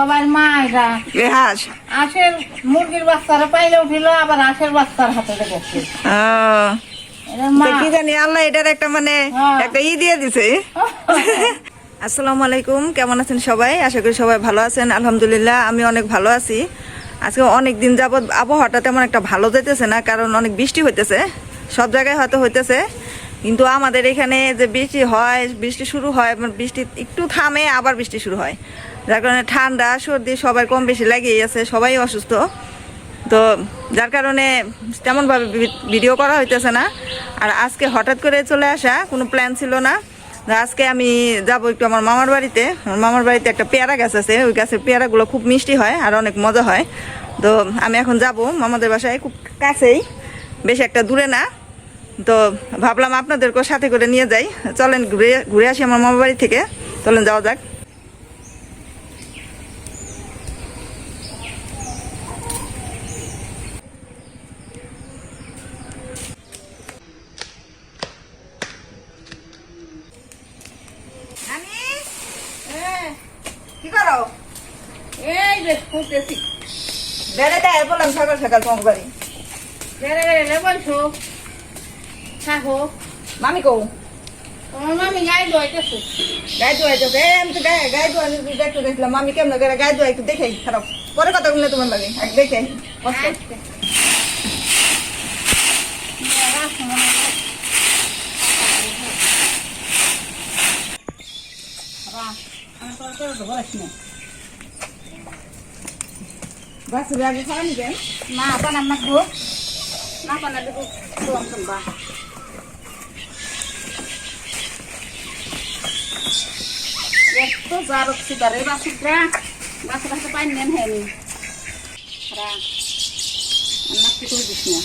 সবার মা এটা এ হাঁস? আশের মুরগির বাচ্চারা পাইলে উঠিল আবার আশের বাচ্চার হাতে তো কি জানি আল্লাহ এটার একটা মানে হ্যাঁ। একটা ই দিয়ে দিছে। আসসালামু আলাইকুম কেমন আছেন সবাই? আশা করি সবাই ভালো আছেন। আলহামদুলিল্লাহ আমি অনেক ভালো আছি। আজকে অনেক দিন যাবৎ আবহাওয়াটা তেমন একটা ভালো যেতেছে না কারণ অনেক বৃষ্টি হইতেছে। সব জায়গায় হয়তো হইতেছে। কিন্তু আমাদের এখানে যে বৃষ্টি হয় বৃষ্টি শুরু হয় মানে বৃষ্টি একটু থামে আবার বৃষ্টি শুরু হয়। যার কারণে ঠান্ডা, সর্দি সবাই কম বেশি লেগেই আছে, সবাই অসুস্থ। তো যার কারণে তেমনভাবে ভিডিও করা হইতেছে না। আর আজকে হঠাৎ করে চলে আসা কোনো প্ল্যান ছিল না। আজকে আমি যাব একটু আমার মামার বাড়িতে। আমার মামার বাড়িতে একটা পেয়ারা গাছ আছে, ওই গাছের পেয়ারাগুলো খুব মিষ্টি হয় আর অনেক মজা হয়। তো আমি এখন যাব মামাদের বাসায়, খুব কাছেই, বেশি একটা দূরে না। তো ভাবলাম আপনাদেরকেও সাথে করে নিয়ে যাই। চলেন ঘুরে ঘুরে আসি আমার মামার বাড়ি থেকে। চলেন যাওয়া যাক নানি কি করো এই যে ফুটেছি বেড়াতে আর বললাম সকাল সকাল ফোন করি। বেড়ে বেড়ে বলছো? থাকো। মামি কৌ তোমার মামি গাই দোয়াইতেছে গায়ে ধোয়া তো আমি তো গায়ে গায়ে ধোয়া দেখতে দেখলাম মামি কেমন করে গায়ে ধোয়া একটু দেখে খারাপ। পরে কথা বললে তোমার লাগে। আগে দেখে কষ্ট গাছের আগে খাওয়া নিবেন না। বানাম না গো না বানালে গো তোমার তোমরা একটু যার সিদারে বাসুদরা বাসুর হাতে পাই নেন হেনি রা আমার কি করে দিস না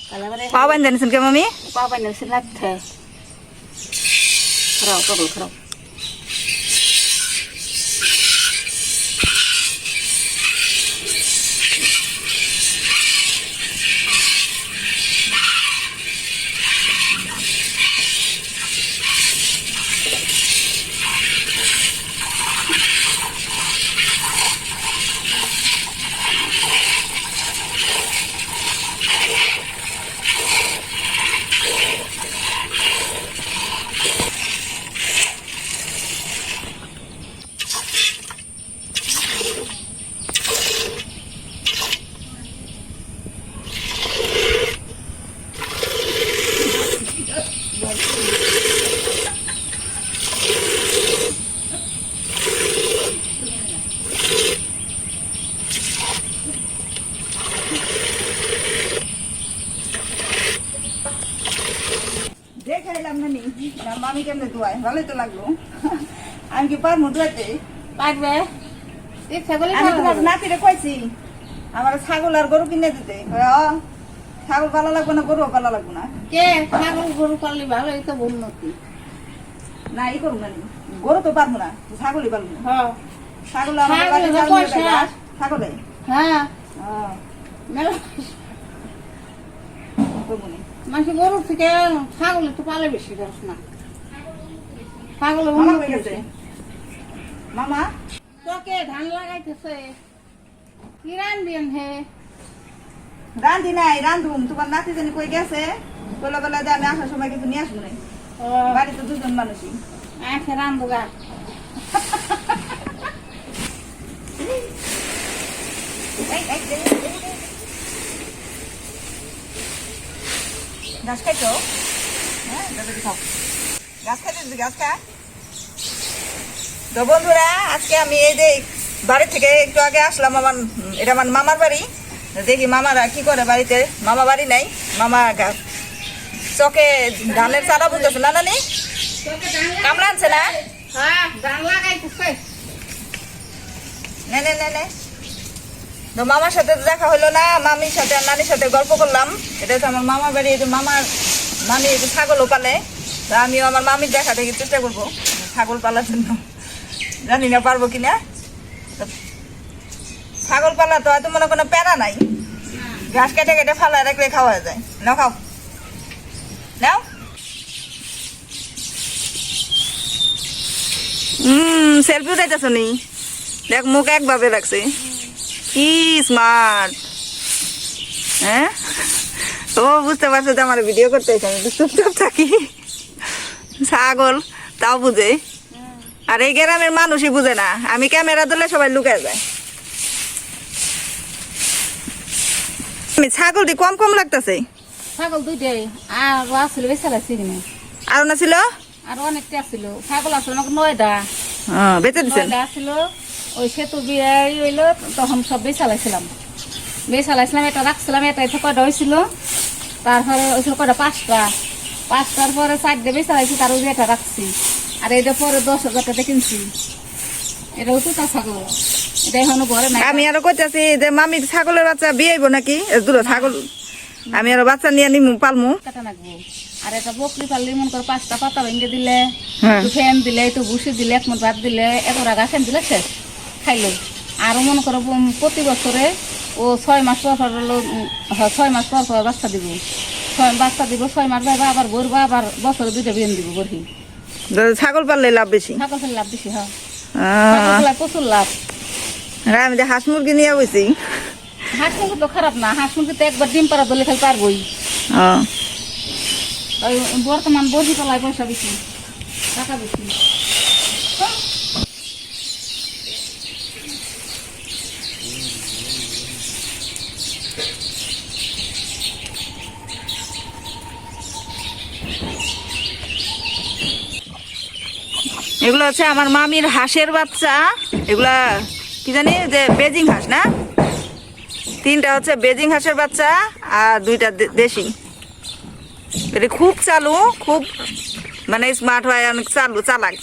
কালাবারে পাও বান জানিছেন কে মামি পাবা না সে লাগতে খারাপ কবল খারাপ দেখে এলাম নানি না মামি ভালোই তো লাগল আমি কি পারব ধোয়াতে পারবে। আমি তোমার নাতিরে কইছি আমার ছাগল আর গরু কিনে দিতে। ছাগল ভালো লাগবে না গরু ভালো লাগবে না? কে? ছাগল গরু পাললে ভালো এই তো উন্নতি। না ই করুন নানি গরু তো পারব না ছাগলই পারব না। ছাগল ছাগলে হ্যাঁ। করব নি। মানুষ গরু থেকে ছাগল একটু পালে বেশি না। ছাগল মামা গেছে। মামা? তোকে ধান লাগাইতেছে। কি রান্ধবেন হে? রান্ধি নাই রান্ধুম তোমার নাতি জানি কই গেছে? বলে বলে যে আমি আসার সময় কিছু নিয়ে আসব না ও। বাড়িতে দুজন মানুষই। আচ্ছা এই, এই। গাছ খাইছো? হ্যাঁ দাদা খাও। গাছ খাইতে গাছ খা। তো বন্ধুরা আজকে আমি এই যে বাড়ি থেকে একটু আগে আসলাম আমার এটা আমার মামার বাড়ি। দেখি মামারা কি করে বাড়িতে মামা বাড়ি নাই মামা চকে ধানের চারা বুঝতেছে না নানি? কামলা আনছে না? হ্যাঁ তো মামার সাথে দেখা হলো না মামির সাথে আর নানির সাথে গল্প করলাম। এটা হচ্ছে আমার মামার বাড়ি মামার মামি ছাগলও পালে তা আমিও আমার মামির দেখা দেখি চেষ্টা করব, ছাগল পালার জন্য। জানি না পারব কি না ছাগল পালা তো হয়তো মনে কোনো প্যারা নাই। ঘাস কেটে কেটে ফালা রাখলে খাওয়া যায়। না খাও। নাও। হুম সেলফি উঠাইতেছ নি? দেখ, মুখ একভাবে রাখছে। কি স্মার্ট হ্যাঁ? ও, বুঝতে পারছ যে আমার ভিডিও করতে আমি চুপচাপ। থাকি ছাগল তাও বুঝে। আর এই গ্রামের মানুষই বুঝে না। আমি ক্যামেরা দিলে সবাই লুকায় যায়। আমি ছাগলটি কম কম লাগতেছে। ছাগল দুইটাই। আর আসছিল বেশি লাগছে কিনে। আর না ছিল? আর অনেকটা ছিল ছাগল আসলো নয়টা। হ্যাঁ, বেঁচে দিচ্ছেন আসছিল ওই সেতু বিয়ে হইল তখন সব বেশ চালাইছিলাম চালাইছিলাম এটা রাখছিলাম এটা কয়টা হয়েছিল তারপরে হয়েছিল কয়টা? পাঁচটা। পাঁচটার পরে চারটে বেশ চালাইছি তার এটা রাখছি। আর এটা পরে দশ হাজার টাকা কিনছি এটাও তো তা ছাগল। এটা এখনও ঘরে নাই। আমি আরও কইতাছি যে মামি ছাগলের বাচ্চা বিয়েইব নাকি? দুটো ছাগল। আমি আরও বাচ্চা নিয়ে নিমু পালমু। কাটা আর এটা বকরি পারলে মন করে পাঁচটা পাতা ভেঙে দিলে হ্যাঁ। একটু ফ্যান দিলে একটু ভুসি দিলে এক মন ভাত দিলে একরা গাছেন দিলে শেষ খাইলে। আর মনে করো প্রতি বছরে ও ছয় মাস পর হ্যাঁ, ছয় মাস পর পর বাচ্চা দিব। ছয় বাচ্চা দিব ছয় মাস যাবে আবার বরবা আবার বছর দুইটা বিয়ে দিব বরহি ছাগল পাললে লাভ বেশি? ছাগল ফেলে লাভ বেশি হ্যাঁ। প্রচুর লাভ। হ্যাঁ আমি যে হাঁস মুরগি নিয়ে বসি হাঁস মুরগি তো খারাপ না হাঁস মুরগি তো একবার ডিম পারা দলে খালি পারবই। বর্তমান বসি পালায় পয়সা বেশি টাকা বেশি। এগুলো হচ্ছে আমার মামির হাঁসের বাচ্চা। এগুলা কি জানি যে বেজিং হাঁস না? তিনটা হচ্ছে বেজিং হাঁসের বাচ্চা আর দুইটা দেশি। এটা খুব চালু খুব মানে স্মার্ট হয় অনেক চালু চালাক।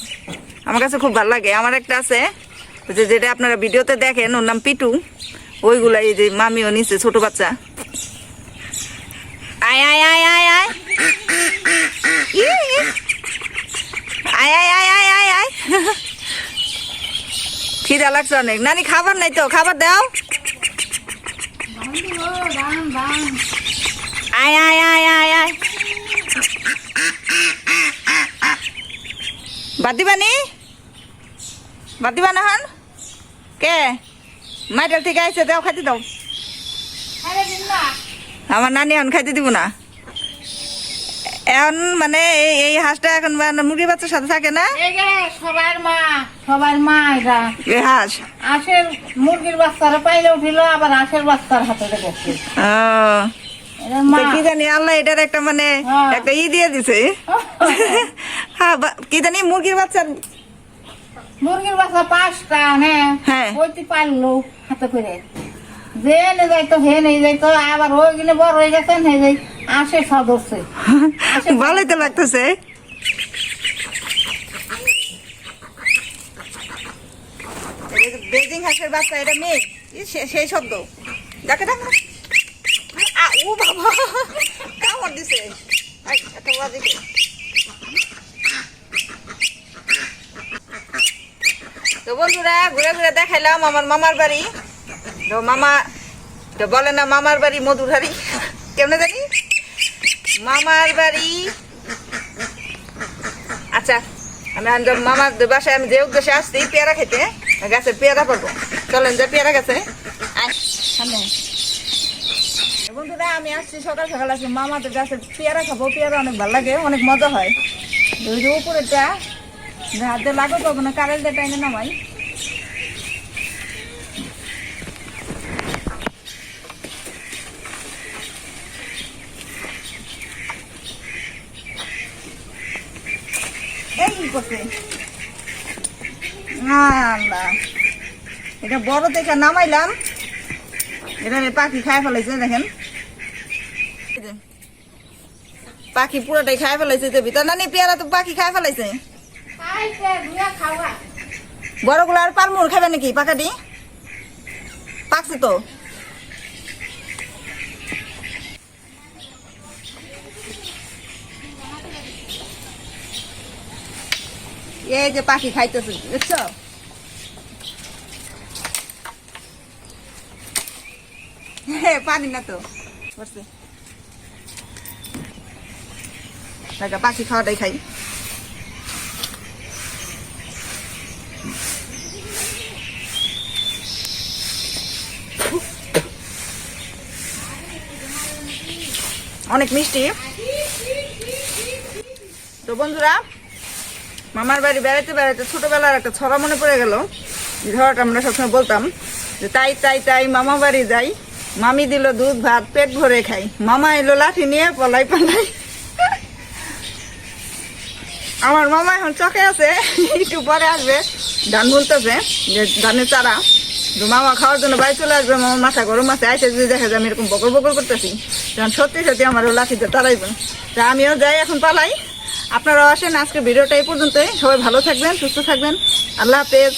আমার কাছে খুব ভালো লাগে। আমার একটা আছে যে যেটা আপনারা ভিডিওতে দেখেন ওর নাম পিটু। ওইগুলা এই যে মামিও নিচে ছোট বাচ্চা। আয় আয় আয় আয় আয়। ই, ই। আয় আয় আয় আয় আয় আয়। খিদা লাগছে অনেক। নানি খাবার নাই তো খাবার দাও। আয় আয় আয় আয় আয়। বাদ দিবা নি? বাদ দিবা না হন? কে? মাইটাল থেকে আইসে দাও খাইতে দাও। আমার নানি এখন খাইতে দিব না। এখন মানে এই এই হাঁসটা এখন মানে মুরগি বাচ্চার সাথে থাকে না? সবার মা সবার মা এটা এই হাঁস? মুরগির বাচ্চারা পাইলে উঠিল আবার আশের বাচ্চার হাতে কি জানি আল্লাহ এটার একটা মানে হ্যাঁ। একটা ই দিয়ে দিছে। হ্যাঁ কি জানি মুরগির বাচ্চার মুরগির বাচ্চা পাঁচটা হ্যাঁ হ্যাঁ। ওইটি পারল হাতে করে। যে নে যাইতো হে নেই যাইতো আবার ওই গেলে বড় হয়ে গেছে হে যাই। আসে সদস্য ভালোই তো লাগতেছে। বেজিং বাচ্চা এটা মেয়ে। সেই শব্দ। ডাক আ, ও বাবা দিছে। তো বন্ধুরা ঘুরে ঘুরে দেখাইলাম আমার মামার বাড়ি। তো মামা তো বলে না মামার বাড়ি মধুর হাড়ি। কেমনে জানি? মামার বাড়ি। আচ্ছা আমি মামার বাসায় আমি যে উদ্দেশ্যে আসছি পেয়ারা খেতে গাছের পেয়ারা পাবো। চলেন যে পেয়ারা গাছে। বন্ধুরা আমি আসছি সকাল সকাল আসছি। মামাদের গাছের পেয়ারা খাব পেয়ারা অনেক ভালো লাগে অনেক মজা হয়। ওই যে উপরেটা হাতে লাগো পাবো না কারেন্ট টাইমে নামাই এই কি করছে আল্লাহ এটা বড় থেকে নামাইলাম। এটা পাখি খায় ফেলাইছে, দেখেন। পাখি পুরোটাই খায় ফেলাইছে যে ভিতর। না নি পেয়ারা তো পাখি খায় ফেলাইছে। বড়গুলো আর পারমুর খাবে নাকি পাকাটি পাকছে তো? এই যে পাখি খাইতেছে, বুঝছ? পানি না তো পাখি খাওয়াটাই খাই। অনেক মিষ্টি। তো বন্ধুরা মামার বাড়ি বেড়াতে বেড়াতে ছোটবেলার একটা ছড়া মনে পড়ে গেল। ধর আমরা সবসময় বলতাম যে তাই তাই তাই মামা বাড়ি যাই, মামি দিল দুধ, ভাত, পেট ভরে খাই। মামা এলো লাঠি নিয়ে পলাই পালাই। আমার মামা এখন চকে আছে, একটু পরে আসবে। ধান বুনতেছে যে ধানের চারা। মামা খাওয়ার জন্য বাড়ি চলে আসবে, মামা মাথা গরম আছে আইসে যদি দেখা যায় আমি এরকম বকর বকর করতেছি। তখন সত্যি সত্যি আমার লাঠিতে তারাইবেন তা আমিও যাই, এখন পালাই। আপনারাও আসেন আজকে ভিডিওটা এই পর্যন্তই। সবাই ভালো থাকবেন সুস্থ থাকবেন। আল্লাহ হাফেজ।